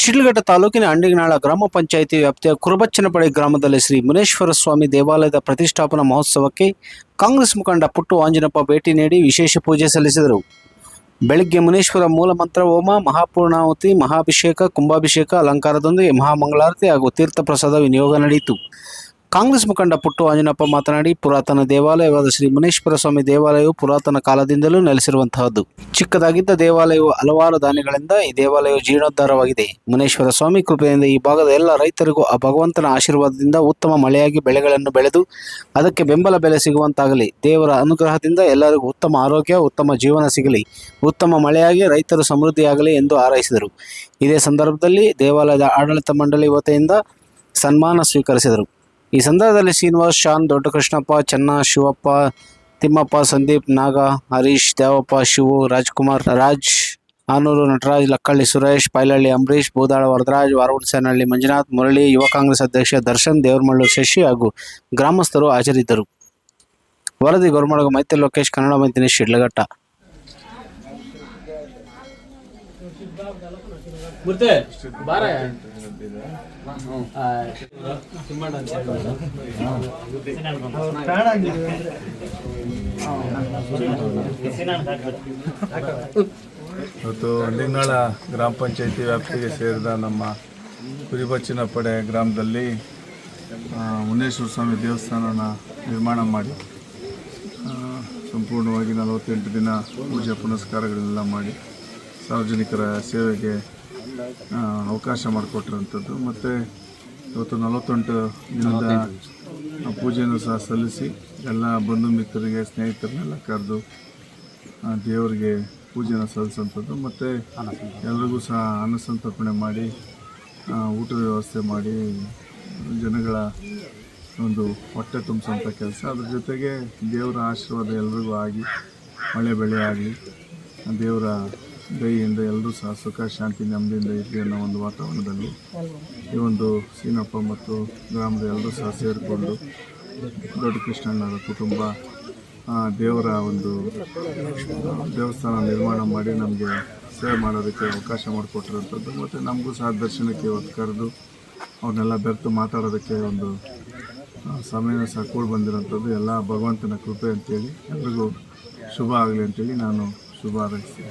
ಶಿಡ್ಲಘಟ್ಟ ತಾಲೂಕಿನ ಅಂಡಿಗನಾಳ ಗ್ರಾಮ ಪಂಚಾಯಿತಿ ವ್ಯಾಪ್ತಿಯ ಕುರುಬಚ್ಚನಪಡೆ ಗ್ರಾಮದಲ್ಲಿ ಶ್ರೀ ಮುನೇಶ್ವರ ಸ್ವಾಮಿ ದೇವಾಲಯದ ಪ್ರತಿಷ್ಠಾಪನಾ ಮಹೋತ್ಸವಕ್ಕೆ ಕಾಂಗ್ರೆಸ್ ಮುಖಂಡ ಪುಟ್ಟು ಆಂಜನಪ್ಪ ಭೇಟಿ ನೀಡಿ ವಿಶೇಷ ಪೂಜೆ ಸಲ್ಲಿಸಿದರು. ಬೆಳಗ್ಗೆ ಮುನೇಶ್ವರ ಮೂಲ ಮಂತ್ರ ಹೋಮ ಮಹಾಪೂರ್ಣಾವತಿ ಮಹಾಭಿಷೇಕ, ಕುಂಭಾಭಿಷೇಕ, ಅಲಂಕಾರದೊಂದಿಗೆ ಮಹಾಮಂಗಳಾರತಿ ಹಾಗೂ ತೀರ್ಥ ಪ್ರಸಾದ ವಿನಿಯೋಗ ನಡೆಯಿತು. ಕಾಂಗ್ರೆಸ್ ಮುಖಂಡ ಪುಟ್ಟು ಆಂಜನಪ್ಪ ಮಾತನಾಡಿ, ಪುರಾತನ ದೇವಾಲಯವಾದ ಶ್ರೀ ಮುನೇಶ್ವರ ಸ್ವಾಮಿ ದೇವಾಲಯವು ಪುರಾತನ ಕಾಲದಿಂದಲೂ ನೆಲೆಸಿರುವಂತಹದ್ದು. ಚಿಕ್ಕದಾಗಿದ್ದ ದೇವಾಲಯವು ಹಲವಾರು ದಾನಿಗಳಿಂದ ಈ ದೇವಾಲಯವು ಜೀರ್ಣೋದ್ಧಾರವಾಗಿದೆ. ಮುನೇಶ್ವರ ಸ್ವಾಮಿ ಕೃಪೆಯಿಂದ ಈ ಭಾಗದ ಎಲ್ಲ ರೈತರಿಗೂ ಆ ಭಗವಂತನ ಆಶೀರ್ವಾದದಿಂದ ಉತ್ತಮ ಮಳೆಯಾಗಿ ಬೆಳೆಗಳನ್ನು ಬೆಳೆದು, ಅದಕ್ಕೆ ಬೆಂಬಲ ಬೆಲೆ ಸಿಗುವಂತಾಗಲಿ. ದೇವರ ಅನುಗ್ರಹದಿಂದ ಎಲ್ಲರಿಗೂ ಉತ್ತಮ ಆರೋಗ್ಯ, ಉತ್ತಮ ಜೀವನ ಸಿಗಲಿ. ಉತ್ತಮ ಮಳೆಯಾಗಿ ರೈತರು ಸಮೃದ್ಧಿಯಾಗಲಿ ಎಂದು ಹಾರೈಸಿದರು. ಇದೇ ಸಂದರ್ಭದಲ್ಲಿ ದೇವಾಲಯದ ಆಡಳಿತ ಮಂಡಳಿ ವತಿಯಿಂದ ಸನ್ಮಾನ ಸ್ವೀಕರಿಸಿದರು. ಈ ಸಂದರ್ಭದಲ್ಲಿ ಶ್ರೀನಿವಾಸ್, ಶಾನ್, ದೊಡ್ಡಕೃಷ್ಣಪ್ಪ, ಚೆನ್ನ, ಶಿವಪ್ಪ, ತಿಮ್ಮಪ್ಪ, ಸಂದೀಪ್, ನಾಗ, ಹರೀಶ್, ದೇವಪ್ಪ, ಶಿವು, ರಾಜ್ಕುಮಾರ್, ರಾಜ್, ಆನೂರು, ನಟರಾಜ್, ಲಕ್ಕಳ್ಳಿ, ಸುರೇಶ್ ಪೈಲಹಳ್ಳಿ ಅಂಬರೀಶ್ ಬೂದಾಳ ವರದರಾಜ್ ವಾರವಡ್ಸನಹಳ್ಳಿ ಮಂಜುನಾಥ್, ಮುರಳಿ, ಯುವ ಕಾಂಗ್ರೆಸ್ ಅಧ್ಯಕ್ಷ ದರ್ಶನ್, ದೇವರಮಳ್ಳು ಶಶಿ ಹಾಗೂ ಗ್ರಾಮಸ್ಥರು ಹಾಜರಿದ್ದರು. ವರದಿ, ಗೊರಮಳಗ, ಮೈತ್ರಿ, ಲೋಕೇಶ್, ಕನ್ನಡ ಮೈತ್ರಿ, ಶಿಡ್ಲಘಟ್ಟ. ಮೂರ್ತಿ, ಬಾರ. ಇವತ್ತು ಅಂಡಿಗನಾಳ ಗ್ರಾಮ ಪಂಚಾಯಿತಿ ವ್ಯಾಪ್ತಿಗೆ ಸೇರಿದ ನಮ್ಮ ಕುರಿಬಚ್ಚಿನ ಪಡೆ ಗ್ರಾಮದಲ್ಲಿ ಮುನೇಶ್ವರ ಸ್ವಾಮಿ ದೇವಸ್ಥಾನನ ನಿರ್ಮಾಣ ಮಾಡಿ ಸಂಪೂರ್ಣವಾಗಿ ನಲವತ್ತೆಂಟು ದಿನ ಪೂಜೆ ಪುನಸ್ಕಾರಗಳನ್ನೆಲ್ಲ ಮಾಡಿ. ಸಾರ್ವಜನಿಕರ ಸೇವೆಗೆ ಅವಕಾಶ ಮಾಡಿಕೊಟ್ಟಿರೋಂಥದ್ದು ಮತ್ತು ಇವತ್ತು ನಲವತ್ತೆಂಟು ದಿನದ ಪೂಜೆಯನ್ನು ಸಹ ಸಲ್ಲಿಸಿ ಎಲ್ಲ ಬಂಧು ಮಿತ್ರರಿಗೆ, ಸ್ನೇಹಿತರನ್ನೆಲ್ಲ ಕರೆದು ದೇವರಿಗೆ ಪೂಜೆನ ಸಲ್ಲಿಸೋಂಥದ್ದು ಮತ್ತು ಎಲ್ರಿಗೂ ಸಹ ಅನ್ನಸಂತರ್ಪಣೆ ಮಾಡಿ ಊಟದ ವ್ಯವಸ್ಥೆ ಮಾಡಿ, ಜನಗಳ ಒಂದು ಹೊಟ್ಟೆ ತುಂಬಿಸೋಂಥ ಕೆಲಸ. ಅದ್ರ ಜೊತೆಗೆ ದೇವರ ಆಶೀರ್ವಾದ ಎಲ್ರಿಗೂ ಆಗಿ, ಮಳೆ ಬೆಳೆ ಆಗಲಿ, ದೇವರ ದಯೆಯಿಂದ ಎಲ್ಲರೂ ಸಹ ಸುಖ ಶಾಂತಿ, ನೆಮ್ಮದಿಯಿಂದ ಇರಲಿ ಅನ್ನೋ ಒಂದು ವಾತಾವರಣದಲ್ಲಿ ಈ ಒಂದು ಸೀನಪ್ಪ ಮತ್ತು ಗ್ರಾಮದ ಎಲ್ಲರೂ ಸಹ ಸೇರಿಕೊಂಡು ದೊಡ್ಡ ಕೃಷ್ಣಣ್ಣರ ಕುಟುಂಬ ದೇವರ ಒಂದು ದೇವಸ್ಥಾನ ನಿರ್ಮಾಣ ಮಾಡಿ ನಮಗೆ ಸೇವೆ ಮಾಡೋದಕ್ಕೆ ಅವಕಾಶ ಮಾಡಿಕೊಟ್ಟಿರೋಂಥದ್ದು ಮತ್ತು ನಮಗೂ ಸಹ ದರ್ಶನಕ್ಕೆ ಇವತ್ತು ಕರೆದು ಅವ್ರನ್ನೆಲ್ಲ ಬೆರೆತು ಮಾತಾಡೋದಕ್ಕೆ ಒಂದು ಸಮಯನ ಸಮಯ ಸಹ ಕೂಡಿ ಬಂದಿರೋಂಥದ್ದು ಎಲ್ಲ ಭಗವಂತನ ಕೃಪೆ ಅಂತೇಳಿ ಎಲ್ರಿಗೂ ಶುಭ ಆಗಲಿ ಅಂತೇಳಿ ನಾನು ಶುಭ ಹಾರೈಸ್ತೀನಿ.